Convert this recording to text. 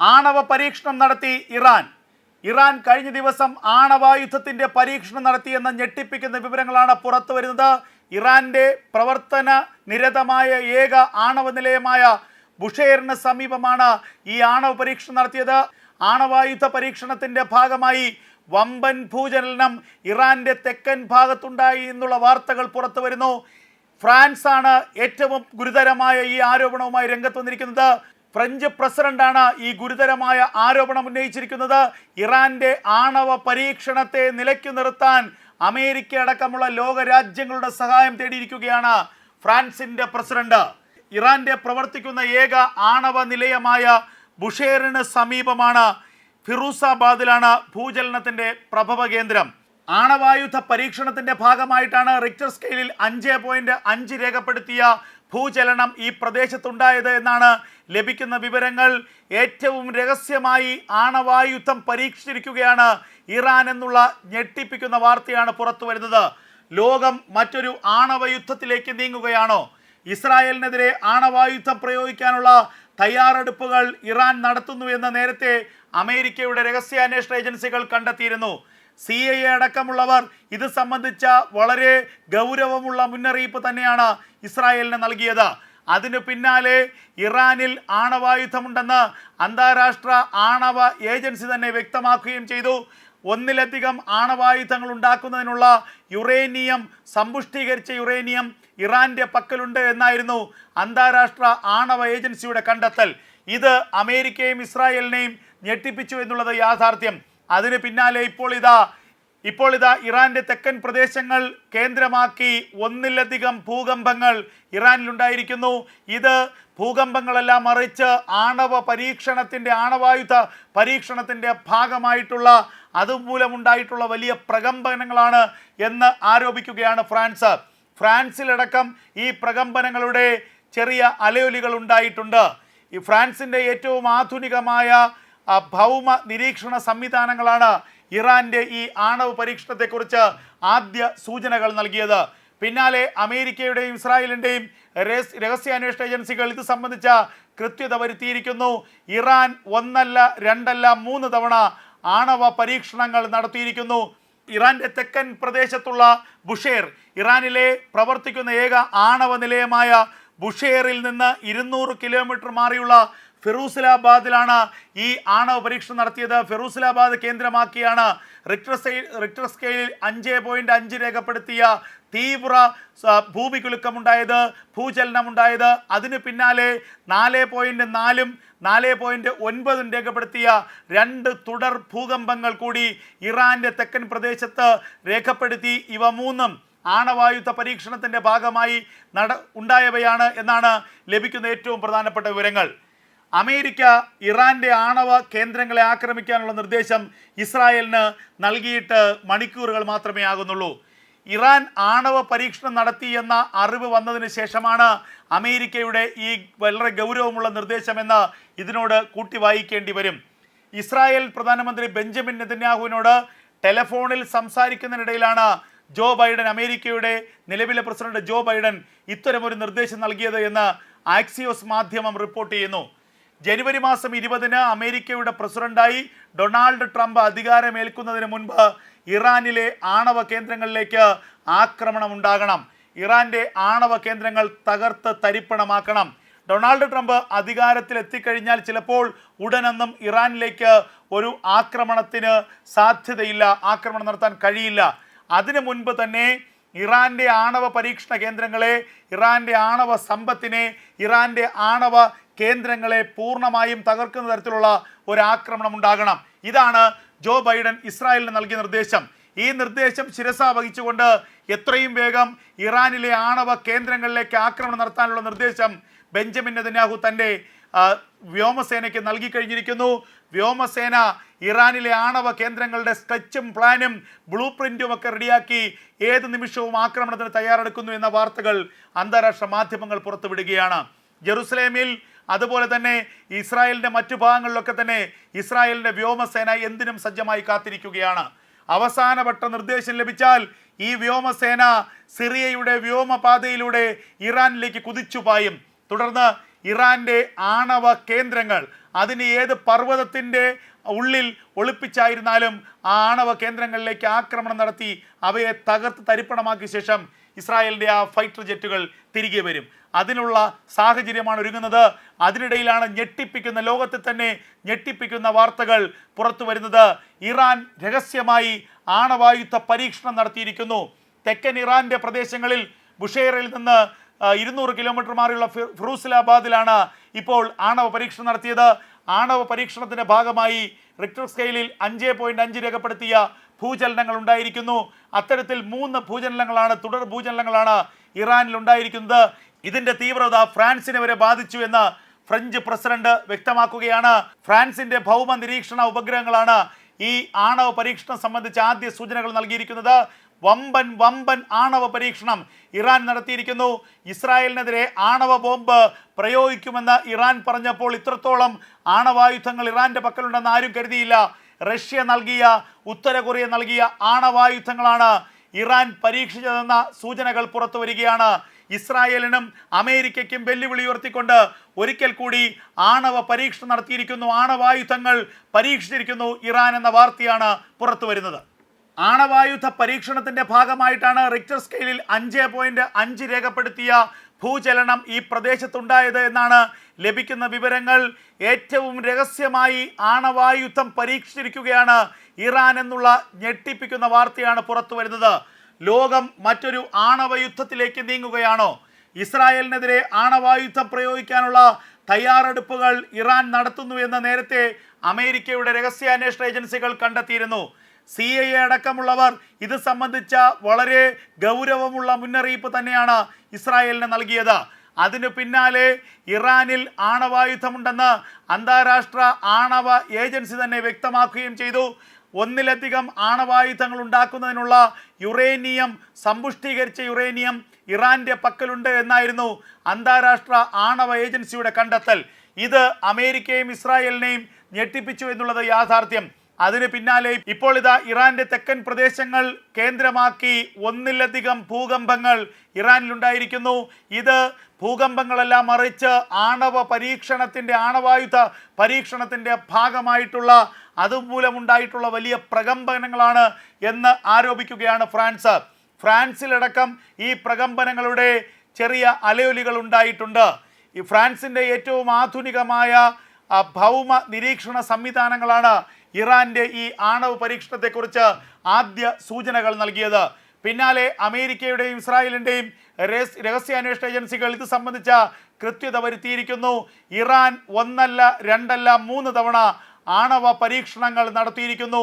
ആണവ പരീക്ഷണം നടത്തി ഇറാൻ. ഇറാൻ കഴിഞ്ഞ ദിവസം ആണവായുധത്തിന്റെ പരീക്ഷണം നടത്തിയെന്ന ഞെട്ടിപ്പിക്കുന്ന വിവരങ്ങളാണ് പുറത്തു വരുന്നത്. ഇറാന്റെ പ്രവർത്തന നിരതമായ ഏക ആണവ നിലയമായ ബുഷേറിന് സമീപമാണ് ഈ ആണവ പരീക്ഷണം നടത്തിയത്. ആണവായുധ പരീക്ഷണത്തിന്റെ ഭാഗമായി വമ്പൻ ഭൂചലനം ഇറാന്റെ തെക്കൻ ഭാഗത്തുണ്ടായി എന്നുള്ള വാർത്തകൾ പുറത്തു വരുന്നു. ഫ്രാൻസ് ആണ് ഏറ്റവും ഗുരുതരമായ ഈ ആരോപണവുമായി രംഗത്ത് വന്നിരിക്കുന്നത്. ഫ്രഞ്ച് പ്രസിഡന്റാണ് ഈ ഗുരുതരമായ ആരോപണം ഉന്നയിച്ചിരിക്കുന്നത്. ഇറാന്റെ ആണവ പരീക്ഷണത്തെ നിലയ്ക്കു നിർത്താൻ അമേരിക്ക അടക്കമുള്ള ലോകരാജ്യങ്ങളുടെ സഹായം തേടിയിരിക്കുകയാണ് ഫ്രാൻസിന്റെ പ്രസിഡന്റ്. ഇറാന്റെ പ്രവർത്തിക്കുന്ന ഏക ആണവ നിലയമായ ബുഷേറിന് സമീപമാണ് ഫിറൂസാബാദിലാണ് ഭൂചലനത്തിന്റെ പ്രഭവ കേന്ദ്രം. ആണവായുധ പരീക്ഷണത്തിന്റെ ഭാഗമായിട്ടാണ് റിക്ടർ സ്കെയിലിൽ അഞ്ച് പോയിന്റ് അഞ്ച് രേഖപ്പെടുത്തിയ ഭൂചലനം ഈ പ്രദേശത്തുണ്ടായത് എന്നാണ് ലഭിക്കുന്ന വിവരങ്ങൾ. ഏറ്റവും രഹസ്യമായി ആണവായുദ്ധം പരീക്ഷിച്ചിരിക്കുകയാണ് ഇറാൻ എന്നുള്ള ഞെട്ടിപ്പിക്കുന്ന വാർത്തയാണ് പുറത്തു വരുന്നത്. ലോകം മറ്റൊരു ആണവയുദ്ധത്തിലേക്ക് നീങ്ങുകയാണോ? ഇസ്രായേലിനെതിരെ ആണവായുദ്ധം പ്രയോഗിക്കാനുള്ള തയ്യാറെടുപ്പുകൾ ഇറാൻ നടത്തുന്നു എന്ന് നേരത്തെ അമേരിക്കയുടെ രഹസ്യാന്വേഷണ ഏജൻസികൾ കണ്ടെത്തിയിരുന്നു. സി ഐ എ അടക്കമുള്ളവർ ഇത് സംബന്ധിച്ച വളരെ ഗൗരവമുള്ള മുന്നറിയിപ്പ് തന്നെയാണ് ഇസ്രായേലിന് നൽകിയത്. അതിനു പിന്നാലെ ഇറാനിൽ ആണവായുധമുണ്ടെന്ന് അന്താരാഷ്ട്ര ആണവ ഏജൻസി തന്നെ വ്യക്തമാക്കുകയും ചെയ്തു. ഒന്നിലധികം ആണവായുധങ്ങൾ ഉണ്ടാക്കുന്നതിനുള്ള യുറേനിയം സമ്പുഷ്ടീകരിച്ച യുറേനിയം ഇറാന്റെ പക്കലുണ്ട് എന്നായിരുന്നു അന്താരാഷ്ട്ര ആണവ ഏജൻസിയുടെ കണ്ടെത്തൽ. ഇത് അമേരിക്കയും ഇസ്രായേലിനെയും ഞെട്ടിപ്പിച്ചു എന്നുള്ളത് യാഥാർത്ഥ്യം. അതിന് പിന്നാലെ ഇപ്പോൾ ഇതാ ഇപ്പോൾ ഇതാ ഇറാന്റെ തെക്കൻ പ്രദേശങ്ങൾ കേന്ദ്രമാക്കി ഒന്നിലധികം ഭൂകമ്പങ്ങൾ ഇറാനിലുണ്ടായിരിക്കുന്നു. ഇത് ഭൂകമ്പങ്ങളെല്ലാം മറിച്ച് ആണവ പരീക്ഷണത്തിന്റെ ആണവായുധ പരീക്ഷണത്തിന്റെ ഭാഗമായിട്ടുള്ള അതുമൂലമുണ്ടായിട്ടുള്ള വലിയ പ്രകമ്പനങ്ങളാണ് എന്ന് ആരോപിക്കുകയാണ് ഫ്രാൻസ്. ഫ്രാൻസിലടക്കം ഈ പ്രകമ്പനങ്ങളുടെ ചെറിയ അലയൊലികൾ ഉണ്ടായിട്ടുണ്ട്. ഈ ഫ്രാൻസിന്റെ ഏറ്റവും ആധുനികമായ ഭൗമ നിരീക്ഷണ സംവിധാനങ്ങളാണ് ഇറാന്റെ ഈ ആണവ പരീക്ഷണത്തെക്കുറിച്ച് ആദ്യ സൂചനകൾ നൽകിയത്. പിന്നാലെ അമേരിക്കയുടെയും ഇസ്രായേലിന്റെയും രഹസ്- രഹസ്യാന്വേഷണ ഏജൻസികൾ ഇത് സംബന്ധിച്ച കൃത്യത വരുത്തിയിരിക്കുന്നു. ഇറാൻ ഒന്നല്ല രണ്ടല്ല മൂന്ന് തവണ ആണവ പരീക്ഷണങ്ങൾ നടത്തിയിരിക്കുന്നു. ഇറാന്റെ തെക്കൻ പ്രദേശത്തുള്ള ബുഷേർ ഇറാനിലെ പ്രവർത്തിക്കുന്ന ഏക ആണവ നിലയമായ ബുഷേറിൽ നിന്ന് ഇരുന്നൂറ് കിലോമീറ്റർ മാറിയുള്ള ഫിറൂസിലാബാദിലാണ് ഈ ആണവ പരീക്ഷണം നടത്തിയത്. ഫിറൂസിലാബാദ് കേന്ദ്രമാക്കിയാണ് റിക്ടർ റിക്ടർ സ്കെയിലിൽ അഞ്ച് പോയിന്റ് അഞ്ച് രേഖപ്പെടുത്തിയ തീവ്ര ഭൂമികുലുക്കമുണ്ടായത് ഭൂചലനമുണ്ടായത്. അതിന് പിന്നാലെ നാല് പോയിന്റ് നാലും നാല് പോയിന്റ് ഒൻപതും രേഖപ്പെടുത്തിയ രണ്ട് തുടർ ഭൂകമ്പങ്ങൾ കൂടി ഇറാന്റെ തെക്കൻ പ്രദേശത്ത് രേഖപ്പെടുത്തി. ഇവ മൂന്നും ആണവായുധ പരീക്ഷണത്തിന്റെ ഭാഗമായി നട ഉണ്ടായവയാണ് എന്നാണ് ലഭിക്കുന്ന ഏറ്റവും പ്രധാനപ്പെട്ട വിവരങ്ങൾ. അമേരിക്ക ഇറാന്റെ ആണവ കേന്ദ്രങ്ങളെ ആക്രമിക്കാനുള്ള നിർദ്ദേശം ഇസ്രായേലിന് നൽകിയിട്ട് മണിക്കൂറുകൾ മാത്രമേ ആകുന്നുള്ളൂ. ഇറാൻ ആണവ പരീക്ഷണം നടത്തി എന്ന അറിവ് വന്നതിന് ശേഷമാണ് അമേരിക്കയുടെ ഈ വളരെ ഗൗരവമുള്ള നിർദ്ദേശമെന്ന് ഇതിനോട് കൂട്ടി വായിക്കേണ്ടി വരും. ഇസ്രായേൽ പ്രധാനമന്ത്രി ബെഞ്ചമിൻ നെതന്യാഹുവിനോട് ടെലഫോണിൽ സംസാരിക്കുന്നതിനിടയിലാണ് ജോ ബൈഡൻ അമേരിക്കയുടെ നിലവിലെ പ്രസിഡന്റ് ജോ ബൈഡൻ ഇത്തരമൊരു നിർദ്ദേശം നൽകിയത് എന്ന് ആക്സിയോസ് മാധ്യമം റിപ്പോർട്ട് ചെയ്യുന്നു. ജനുവരി മാസം ഇരുപതിന് അമേരിക്കയുടെ പ്രസിഡന്റായി ഡൊണാൾഡ് ട്രംപ് അധികാരമേൽക്കുന്നതിന് മുൻപ് ഇറാനിലെ ആണവ കേന്ദ്രങ്ങളിലേക്ക് ആക്രമണം ഉണ്ടാകണം ഇറാന്റെ ആണവ കേന്ദ്രങ്ങൾ തകർത്ത് തരിപ്പണമാക്കണം. ഡൊണാൾഡ് ട്രംപ് അധികാരത്തിൽ എത്തിക്കഴിഞ്ഞാൽ ചിലപ്പോൾ ഉടനൊന്നും ഇറാനിലേക്ക് ഒരു ആക്രമണത്തിന് സാധ്യതയില്ല ആക്രമണം നടത്താൻ കഴിയില്ല. അതിനു മുൻപ് തന്നെ ഇറാന്റെ ആണവ പരീക്ഷണ കേന്ദ്രങ്ങളെ ഇറാന്റെ ആണവ സമ്പത്തിനെ ഇറാന്റെ ആണവ കേന്ദ്രങ്ങളെ പൂർണമായും തകർക്കുന്ന തരത്തിലുള്ള ഒരു ആക്രമണം ഉണ്ടാകണം. ഇതാണ് ജോ ബൈഡൻ ഇസ്രായേലിന് നൽകിയ നിർദ്ദേശം. ഈ നിർദ്ദേശം ശിരസ വഹിച്ചുകൊണ്ട് എത്രയും വേഗം ഇറാനിലെ ആണവ കേന്ദ്രങ്ങളിലേക്ക് ആക്രമണം നടത്താനുള്ള നിർദ്ദേശം ബെഞ്ചമിൻ നെതന്യാഹു തന്റെ വ്യോമസേനയ്ക്ക് നൽകി കഴിഞ്ഞിരിക്കുന്നു. വ്യോമസേന ഇറാനിലെ ആണവ കേന്ദ്രങ്ങളുടെ സ്കെച്ചും പ്ലാനും ബ്ലൂ പ്രിന്റും ഒക്കെ റെഡിയാക്കി ഏത് നിമിഷവും ആക്രമണത്തിന് തയ്യാറെടുക്കുന്നു എന്ന വാർത്തകൾ അന്താരാഷ്ട്ര മാധ്യമങ്ങൾ പുറത്തുവിടുകയാണ്. ജെറുസലേമിൽ അതുപോലെ തന്നെ ഇസ്രായേലിന്റെ മറ്റു ഭാഗങ്ങളിലൊക്കെ തന്നെ ഇസ്രായേലിന്റെ വ്യോമസേന എന്തിനും സജ്ജമായി കാത്തിരിക്കുകയാണ്. അവസാനവട്ട നിർദ്ദേശം ലഭിച്ചാൽ ഈ വ്യോമസേന സിറിയയുടെ വ്യോമപാതയിലൂടെ ഇറാനിലേക്ക് കുതിച്ചുപായും. തുടർന്ന് ഇറാന്റെ ആണവ കേന്ദ്രങ്ങൾ അതിന് ഏത് പർവതത്തിന്റെ ഉള്ളിൽ ഒളിപ്പിച്ചായിരുന്നാലും ആ ആണവ കേന്ദ്രങ്ങളിലേക്ക് ആക്രമണം നടത്തി അവയെ തകർത്ത് തരിപ്പണമാക്കിയ ശേഷം ഇസ്രായേലിന്റെ ആ ഫൈറ്റർ ജെറ്റുകൾ തിരികെ വരും. അതിനുള്ള സാഹചര്യമാണ് ഒരുങ്ങുന്നത്. അതിനിടയിലാണ് ഞെട്ടിപ്പിക്കുന്ന ലോകത്തെ തന്നെ ഞെട്ടിപ്പിക്കുന്ന വാർത്തകൾ പുറത്തു വരുന്നത്. ഇറാൻ രഹസ്യമായി ആണവായുധ പരീക്ഷണം നടത്തിയിരിക്കുന്നു. തെക്കൻ ഇറാന്റെ പ്രദേശങ്ങളിൽ ബുഷേറയിൽ നിന്ന് ഇരുന്നൂറ് കിലോമീറ്റർ മാറിയുള്ള ഫിറൂസിലാബാദിലാണ് ഇപ്പോൾ ആണവ പരീക്ഷണം നടത്തിയത്. ആണവ പരീക്ഷണത്തിന്റെ ഭാഗമായി റിക്ടർ സ്കെയിലിൽ അഞ്ച് പോയിന്റ് അഞ്ച് രേഖപ്പെടുത്തിയ ഭൂചലനങ്ങൾ ഉണ്ടായിരിക്കുന്നു. അത്തരത്തിൽ മൂന്ന് ഭൂചലനങ്ങളാണ് തുടർ ഭൂചലനങ്ങളാണ് ഇറാനിൽ ഉണ്ടായിരിക്കുന്നത്. ഇതിന്റെ തീവ്രത ഫ്രാൻസിനെ വരെ ബാധിച്ചു എന്ന് ഫ്രഞ്ച് പ്രസിഡന്റ് വ്യക്തമാക്കുകയാണ്. ഫ്രാൻസിന്റെ ഭൗമ നിരീക്ഷണ ഉപഗ്രഹങ്ങളാണ് ഈ ആണവ പരീക്ഷണം സംബന്ധിച്ച് ആദ്യ സൂചനകൾ നൽകിയിരിക്കുന്നത്. വമ്പൻ വമ്പൻ ആണവ പരീക്ഷണം ഇറാൻ നടത്തിയിരിക്കുന്നു. ഇസ്രായേലിനെതിരെ ആണവ ബോംബ് പ്രയോഗിക്കുമെന്ന് ഇറാൻ പറഞ്ഞപ്പോൾ ഇത്രത്തോളം ആണവായുധങ്ങൾ ഇറാന്റെ പക്കലുണ്ടെന്ന് ആരും കരുതിയില്ല. റഷ്യ നൽകിയ ഉത്തര കൊറിയ നൽകിയ ആണവായുധങ്ങളാണ് ഇറാൻ പരീക്ഷിച്ചതെന്ന സൂചനകൾ പുറത്തു വരികയാണ്. ഇസ്രായേലിനും അമേരിക്കയ്ക്കും വെല്ലുവിളി ഉയർത്തിക്കൊണ്ട് ഒരിക്കൽ കൂടി ആണവ പരീക്ഷണം നടത്തിയിരിക്കുന്നു. ആണവായുധങ്ങൾ പരീക്ഷിച്ചിരിക്കുന്നു ഇറാൻ എന്ന വാർത്തയാണ് പുറത്തു വരുന്നത്. ആണവായുധ പരീക്ഷണത്തിന്റെ ഭാഗമായിട്ടാണ് റിക്ടർ സ്കെയിലിൽ അഞ്ച് പോയിന്റ് അഞ്ച് രേഖപ്പെടുത്തിയ ഭൂചലനം ഈ പ്രദേശത്തുണ്ടായത് എന്നാണ് ലഭിക്കുന്ന വിവരങ്ങൾ. ഏറ്റവും രഹസ്യമായി ആണവായുധം പരീക്ഷിച്ചിരിക്കുകയാണ് ഇറാൻ എന്നുള്ള ഞെട്ടിപ്പിക്കുന്ന വാർത്തയാണ് പുറത്തു വരുന്നത്. ലോകം മറ്റൊരു ആണവയുദ്ധത്തിലേക്ക് നീങ്ങുകയാണോ? ഇസ്രായേലിനെതിരെ ആണവായുധം പ്രയോഗിക്കാനുള്ള തയ്യാറെടുപ്പുകൾ ഇറാൻ നടത്തുന്നു എന്ന് നേരത്തെ അമേരിക്കയുടെ രഹസ്യാന്വേഷണ ഏജൻസികൾ കണ്ടെത്തിയിരുന്നു. സി ഐ എ അടക്കമുള്ളവർ ഇത് സംബന്ധിച്ച വളരെ ഗൗരവമുള്ള മുന്നറിയിപ്പ് തന്നെയാണ് ഇസ്രായേലിന് നൽകിയത്. അതിനു പിന്നാലെ ഇറാനിൽ ആണവായുധമുണ്ടെന്ന് അന്താരാഷ്ട്ര ആണവ ഏജൻസി തന്നെ വ്യക്തമാക്കുകയും ചെയ്തു. ഒന്നിലധികം ആണവായുധങ്ങൾ ഉണ്ടാക്കുന്നതിനുള്ള യുറേനിയം സമ്പുഷ്ടീകരിച്ച യുറേനിയം ഇറാന്റെ പക്കലുണ്ട് എന്നായിരുന്നു അന്താരാഷ്ട്ര ആണവ ഏജൻസിയുടെ കണ്ടെത്തൽ. ഇത് അമേരിക്കയും ഇസ്രായേലിനെയും ഞെട്ടിപ്പിച്ചു എന്നുള്ളത് യാഥാർത്ഥ്യം. അതിന് പിന്നാലെ ഇപ്പോൾ ഇതാ ഇറാന്റെ തെക്കൻ പ്രദേശങ്ങൾ കേന്ദ്രമാക്കി ഒന്നിലധികം ഭൂകമ്പങ്ങൾ ഇറാനിലുണ്ടായിരിക്കുന്നു. ഇത് ഭൂകമ്പങ്ങളെല്ലാം മറിച്ച് ആണവ പരീക്ഷണത്തിന്റെ ആണവായുധ പരീക്ഷണത്തിന്റെ ഭാഗമായിട്ടുള്ള അതുമൂലമുണ്ടായിട്ടുള്ള വലിയ പ്രകമ്പനങ്ങളാണ് എന്ന് ആരോപിക്കുകയാണ് ഫ്രാൻസ്. ഫ്രാൻസിലടക്കം ഈ പ്രകമ്പനങ്ങളുടെ ചെറിയ അലയൊലികൾ ഉണ്ടായിട്ടുണ്ട്. ഈ ഫ്രാൻസിന്റെ ഏറ്റവും ആധുനികമായ ഭൗമ നിരീക്ഷണ സംവിധാനങ്ങളാണ് ഇറാന്റെ ഈ ആണവ പരീക്ഷണത്തെക്കുറിച്ച് ആദ്യ സൂചനകൾ നൽകിയത്. പിന്നാലെ അമേരിക്കയുടെയും ഇസ്രായേലിന്റെയും രഹസ്യാന്വേഷണ ഏജൻസികൾ ഇത് സംബന്ധിച്ച കൃത്യത വരുത്തിയിരിക്കുന്നു. ഇറാൻ ഒന്നല്ല രണ്ടല്ല മൂന്ന് തവണ ആണവ പരീക്ഷണങ്ങൾ നടത്തിയിരിക്കുന്നു.